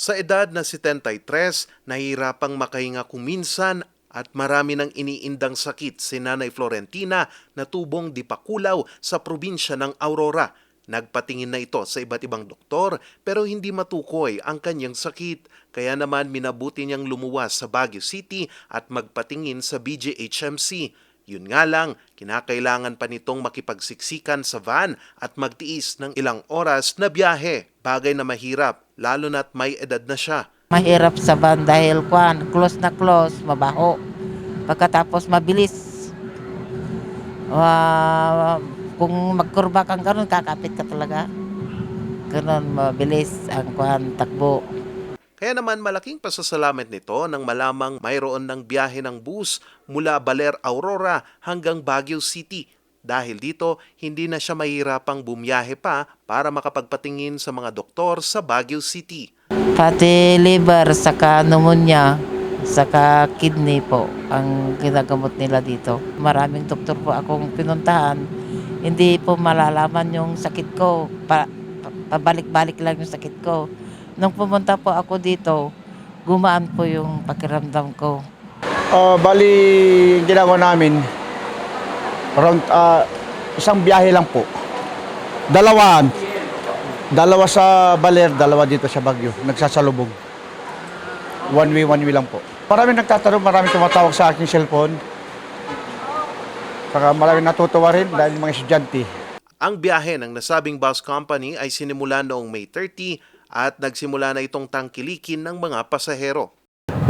Sa edad na 73, nahihirapang makahinga kuminsan at marami ng iniindang sakit si Nanay Florentina na tubong dipakulaw sa probinsya ng Aurora. Nagpatingin na ito sa iba't ibang doktor pero hindi matukoy ang kanyang sakit. Kaya naman minabuti niyang lumuwas sa Baguio City at magpatingin sa BJHMC. Yun nga lang, kinakailangan pa nitong makipagsiksikan sa van at magtiis ng ilang oras na biyahe. Bagay na mahirap, lalo na't may edad na siya. Mahirap sa van dahil kwan, close na close, mabaho. Pagkatapos mabilis. Wa- kung magkurba kang ganun, kakapit ka talaga. Ganun, mabilis ang kwan, takbo. Kaya naman malaking pasasalamat nito nang malamang mayroon ng biyahe ng bus mula Baler Aurora hanggang Baguio City. Dahil dito, hindi na siya mahirapang bumiyahe pa para makapagpatingin sa mga doktor sa Baguio City. Pati liver, saka pneumonia, saka kidney po ang ginagamot nila dito. Maraming doktor po akong pinuntahan. Hindi po malalaman yung sakit ko. Pa, pa- pabalik-balik lang yung sakit ko. Nung pumunta po ako dito, gumaan po yung pakiramdam ko. Ah, bali, ginawa namin, around, ah, isang biyahe lang po. Dalawa, dalawa sa Baler, dalawa dito sa Baguio, nagsasalubong. One way, one way lang po. Marami nagtatanong, marami tumatawag sa aking cellphone. Saka marami natutuwa rin dahil mga estudyante. Ang biyahe ng nasabing bus company ay sinimula noong May 30 at nagsimula na itong tangkilikin ng mga pasahero.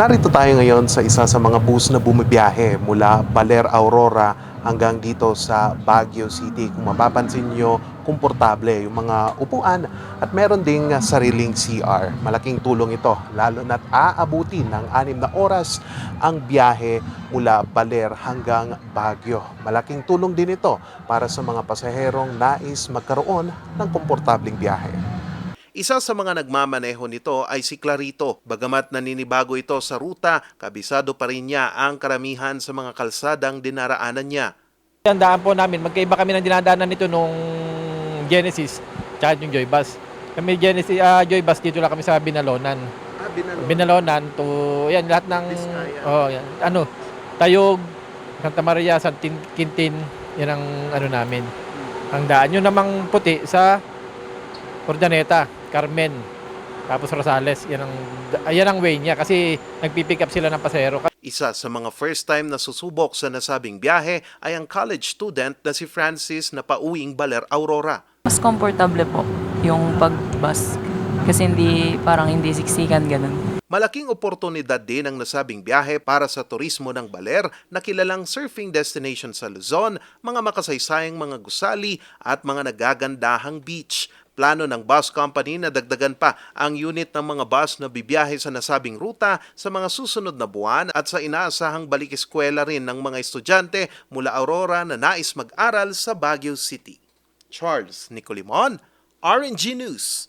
Narito tayo ngayon sa isa sa mga bus na bumibiyahe mula Baler Aurora hanggang dito sa Baguio City. Kung mapapansin nyo, komportable yung mga upuan at meron ding sariling CR. Malaking tulong ito, lalo na't aabutin ng anim na oras ang biyahe mula Baler hanggang Baguio. Malaking tulong din ito para sa mga pasaherong nais magkaroon ng komportabling biyahe. Isa sa mga nagmamaneho nito ay si Clarito. Bagamat naninibago ito sa ruta, kabisado pa rin niya ang karamihan sa mga kalsadang dinaraanan niya. Ang daan po namin, magkaiba kami ng dinadaanan nito nung Genesis, tsaka yung Joy Bus. Kami Genesis, ah, Joy Bus, dito lang kami sa Binalonan. Binalonan to, yan, lahat ng, Biskaya. oh, yan, ano, Tayog, Santa Maria, San Tin- Quintin, yan ang ano namin. Ang daan, yun namang puti sa Ordaneta, Carmen, tapos Rosales, yan ang, yan ang way niya kasi nagpipick up sila ng pasahero. Isa sa mga first time na susubok sa nasabing biyahe ay ang college student na si Francis na pauwing Baler Aurora. Mas komportable po yung pag-bus. Kasi hindi, parang hindi siksikan ganun. Malaking oportunidad din ang nasabing biyahe para sa turismo ng Baler na kilalang surfing destination sa Luzon, mga makasaysayang mga gusali at mga nagagandahang beach. Plano ng bus company na dagdagan pa ang unit ng mga bus na bibiyahe sa nasabing ruta sa mga susunod na buwan at sa inaasahang balik eskwela rin ng mga estudyante mula Aurora na nais mag-aral sa Baguio City. Charles Nicolimon, RNG News.